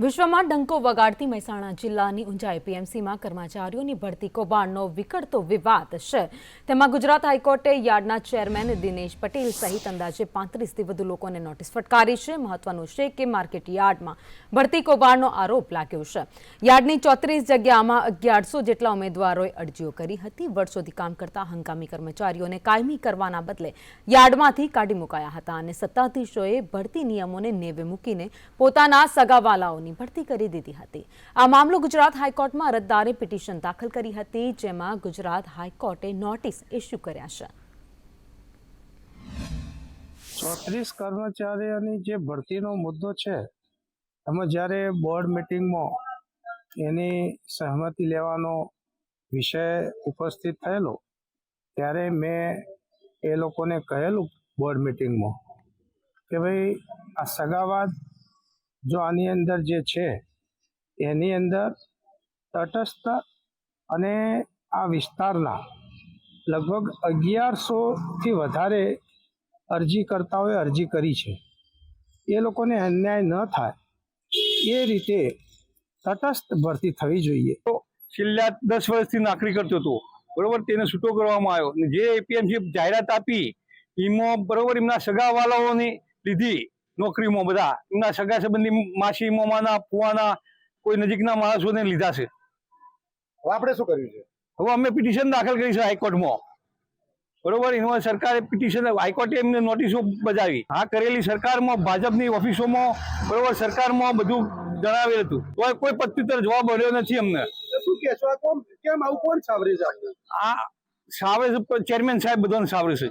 વિશ્વમાં ડંકો વગાડતી મહેસાણા જિલ્લાની ઊંઝા એપીએમસીમાં કર્મચારીઓની ભરતી કૌભાંડનો વિકળતો વિવાદ છે. તેમાં ગુજરાત હાઈકોર્ટે યાર્ડના ચેરમેન દિનેશ પટેલ સહિત અંદાજે પાંત્રીસથી વધુ લોકોને નોટિસ ફટકારી છે. મહત્વનું છે કે માર્કેટ યાર્ડમાં ભરતી કૌભાંડનો આરોપ લાગ્યો છે. યાર્ડની ચોત્રીસ જગ્યામાં અગિયારસો જેટલા ઉમેદવારોએ અરજીઓ કરી હતી. વર્ષોથી કામ કરતા હંગામી કર્મચારીઓને કાયમી કરવાના બદલે યાર્ડમાંથી કાઢી મુકાયા હતા અને સત્તાધીશોએ ભરતી નિયમોને નેવે મૂકીને પોતાના સગાવાલાઓની ભરતી કરી દીધી હતી. આ મામલો ગુજરાત હાઈકોર્ટમાં અરજદારે પિટિશન દાખલ કરી હતી, જેમાં ગુજરાત હાઈકોર્ટે નોટિસ ઇસ્યુ કર્યા છે. ચોત્રીસ કર્મચારીઓની જે ભરતીનો મુદ્દો છે, એમાં જ્યારે બોર્ડ મિટિંગમાં એની સહમતિ લેવાનો વિષય ઉપસ્થિત થયેલો, ત્યારે મેં એ લોકોને કહેલું બોર્ડ મિટિંગમાં કે ભાઈ, આ સગાવાદ જો આની અંદર જે છે, એની અંદર તટસ્થ અને આ વિસ્તારના લગભગ અગિયારસોથી વધારે અરજીકર્તાઓએ અરજી કરી છે. એ લોકોને અન્યાય ન થાય. એ રીતે તટસ્થ ભરતી થવી જોઈએ. તો છેલ્લા દસ વર્ષથી નોકરી કરતો હતો. બરોબર? તેને છૂટો કરવામાં આવ્યો. જે એપીએમસી જાહેરાત આપી, એમાં બરોબર એમના સગાવાલાઓની લીધી. નોકરીમાં બધા. એમના સગા સંબંધી માસી મોમાના ફુવાના કોઈ નજીકના માણસોને લીધા છે. હવે આપણે શું કર્યું છે? હવે અમે પિટિશન દાખલ કરી છે હાઈકોર્ટમાં. બરોબર? એમાં સરકારે પિટિશન હાઈકોર્ટે એમને નોટિસો બજાવી. આ કરેલી સરકારમાં ભાજપની ઓફિસોમાં બરોબર? સરકારમાં બધું જણાવેલ હતું. તો કોઈ પ્રત્યુત્તર જવાબ મળ્યો નથી અમને. શું કહેશો? આ કોણ કેમ આવું કોણ સાવરે છે આ સાવરે ચેરમેન સાહેબ બધાને સાવરે છે.